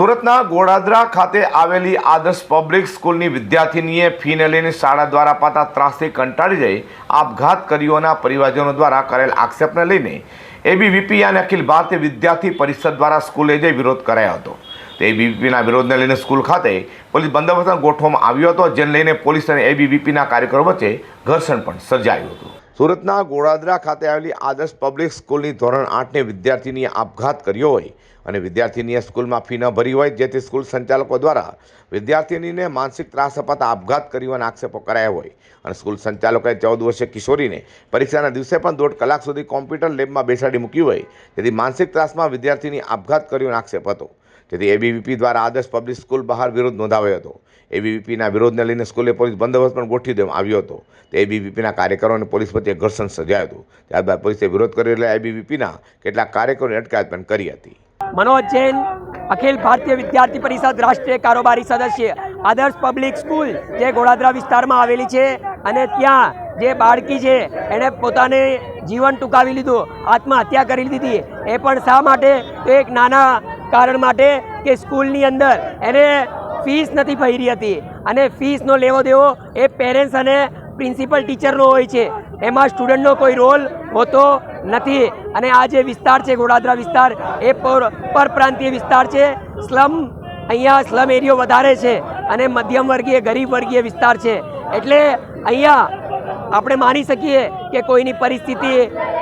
સુરતના ગોડાદરા ખાતે આવેલી આદર્શ પબ્લિક સ્કૂલની વિદ્યાર્થીનીએ ફીને લઈને શાળા દ્વારા પાતા ત્રાસથી કંટાળી જઈ આપઘાત કર્યોના પરિવારજનો દ્વારા કરેલ આક્ષેપને લઈને એબીવીપી અને અખિલ ભારતીય વિદ્યાર્થી પરિષદ દ્વારા સ્કૂલે જઈ વિરોધ કરાયો હતો. તો એબીવીપીના વિરોધને લઈને સ્કૂલ ખાતે પોલીસ બંદોબસ્ત ગોઠવવામાં આવ્યો હતો, જેને લઈને પોલીસ અને એબીવીપીના કાર્યકરો વચ્ચે ઘર્ષણ પણ સર્જાયું હતું. સુરતના ગોળાદરા ખાતે આવેલી આદર્શ પબ્લિક સ્કૂલની ધોરણ આઠની વિદ્યાર્થીનીએ આપઘાત કર્યો હોય અને વિદ્યાર્થીનીએ સ્કૂલમાં ફી ન ભરી હોય, જેથી સ્કૂલ સંચાલકો દ્વારા વિદ્યાર્થીનીને માનસિક ત્રાસ અપાતા આપઘાત કર્યોના આક્ષેપો કરાયા હોય. અને સ્કૂલ સંચાલકોએ ચૌદ વર્ષે કિશોરીને પરીક્ષાના દિવસે પણ દોઢ કલાક સુધી કોમ્પ્યુટર લેબમાં બેસાડી મૂકી હોય તેથી માનસિક ત્રાસમાં વિદ્યાર્થીની આપઘાત કર્યોનો આક્ષેપ હતો. તેથી એબીવીપી દ્વારા આદર્શ પબ્લિક સ્કૂલ બહાર વિરોધ નોંધાવ્યો હતો. એબીવીપીના વિરોધને લઈને સ્કૂલે પોલીસ બંદોબસ્ત પણ ગોઠવી દેવામાં આવ્યો હતો. તો એબીવીપીના કાર્યકરો અને પોલીસ વચ્ચે ઘર્ષણ સર્જાયું હતું. ત્યારબાદ પોલીસે વિરોધ કર્યો એટલે એબીવીપીના કેટલાક કાર્યકરોની અટકાયત પણ કરી હતી. મનોજ જૈન, અખિલ ભારતીય વિદ્યાર્થી પરિષદ રાષ્ટ્રીય કારોબારી સદસ્ય, આદર્શ પબ્લિક સ્કૂલ જે ગોળાદરા વિસ્તારમાં આવેલી છે અને ત્યાં જે બાળકી છે, એણે પોતાને જીવન ટૂંકાવી લીધું, આત્મહત્યા કરી લીધી એ પણ શા માટે? એક નાના કારણ માટે કે સ્કૂલની અંદર એને ફીસ નથી ભરી હતી. અને ફીસનો લેવો દેવો એ પેરેન્ટ્સ અને પ્રિન્સિપલ ટીચરનો હોય છે. એમાં સ્ટુડન્ટનો કોઈ રોલ હોતો નથી. અને આ જે વિસ્તાર છે, ગોડાદરા વિસ્તાર, એ પર પરપ્રાંતીય વિસ્તાર છે. સ્લમ, અહીંયા સ્લમ એરિયો વધારે છે અને મધ્યમ વર્ગીય ગરીબ વર્ગીય વિસ્તાર છે. એટલે અહીંયા આપણે માની શકીએ કે કોઈની પરિસ્થિતિ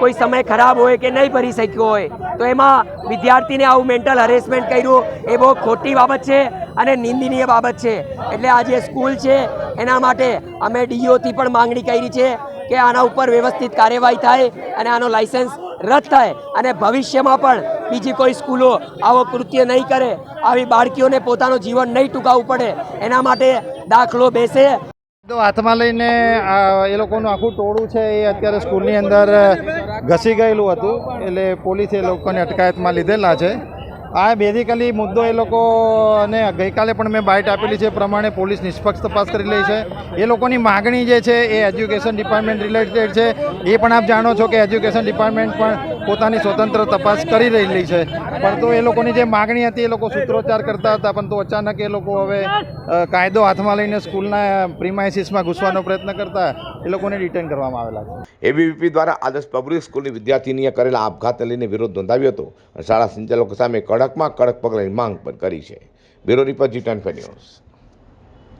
કોઈ સમય ખરાબ હોય કે નહીં ભરી શક્યો હોય, તો એમાં વિદ્યાર્થીને આવું મેન્ટલ હરેસમેન્ટ કર્યું, એ બહુ ખોટી બાબત છે અને નિંદનીય બાબત છે. એટલે આ જે સ્કૂલ છે, એના માટે અમે ડીઓથી પણ માંગણી કરી છે કે આના ઉપર વ્યવસ્થિત કાર્યવાહી થાય અને આનો લાઇસન્સ રદ થાય અને ભવિષ્યમાં પણ બીજી કોઈ સ્કૂલો આવો કૃત્ય નહીં કરે, આવી બાળકીઓને પોતાનું જીવન નહીં ટૂંકાવવું પડે, એના માટે દાખલો બેસે. તો હાથમાં લઈને એ લોકોનું આખું ટોળું છે એ અત્યારે સ્કૂલની અંદર ઘસી ગયેલું હતું. એટલે પોલીસે એ લોકોને અટકાયતમાં લીધેલા છે. આ બેઝિકલી મુદ્દો એ લોકોને ગઈકાલે પણ મેં બાઇટ આપેલી છે. પ્રમાણે પોલીસ નિષ્પક્ષ તપાસ કરી રહી છે. એ લોકોની માગણી જે છે એ એજ્યુકેશન ડિપાર્ટમેન્ટ રિલેટેડ છે. એ પણ આપ જાણો છો કે એજ્યુકેશન ડિપાર્ટમેન્ટ પણ પોતાની સ્વતંત્ર તપાસ કરી રહેલી છે. પણ તો એ લોકોની જે માગણી હતી, એ લોકો સૂત્રોચ્ચાર કરતા હતા, પણ તો અચાનક એ લોકો હવે કાયદો હાથમાં લઈને સ્કૂલના પ્રિમાઇસીસમાં ઘૂસવાનો પ્રયત્ન કરતા એ લોકોને ડિટેન કરવામાં આવેલા છે. એબીવીપી દ્વારા આદર્શ પબ્લિક સ્કૂલની વિદ્યાર્થીનીએ કરેલા આપઘાતને લઈને વિરોધ નોંધાવ્યો હતો અને શાળા સંચાલકો સામે કડકમાં કડક પગલાંની માંગ પણ કરી છે. બ્યુરો રિપોર્ટ જીટન ન્યૂઝ.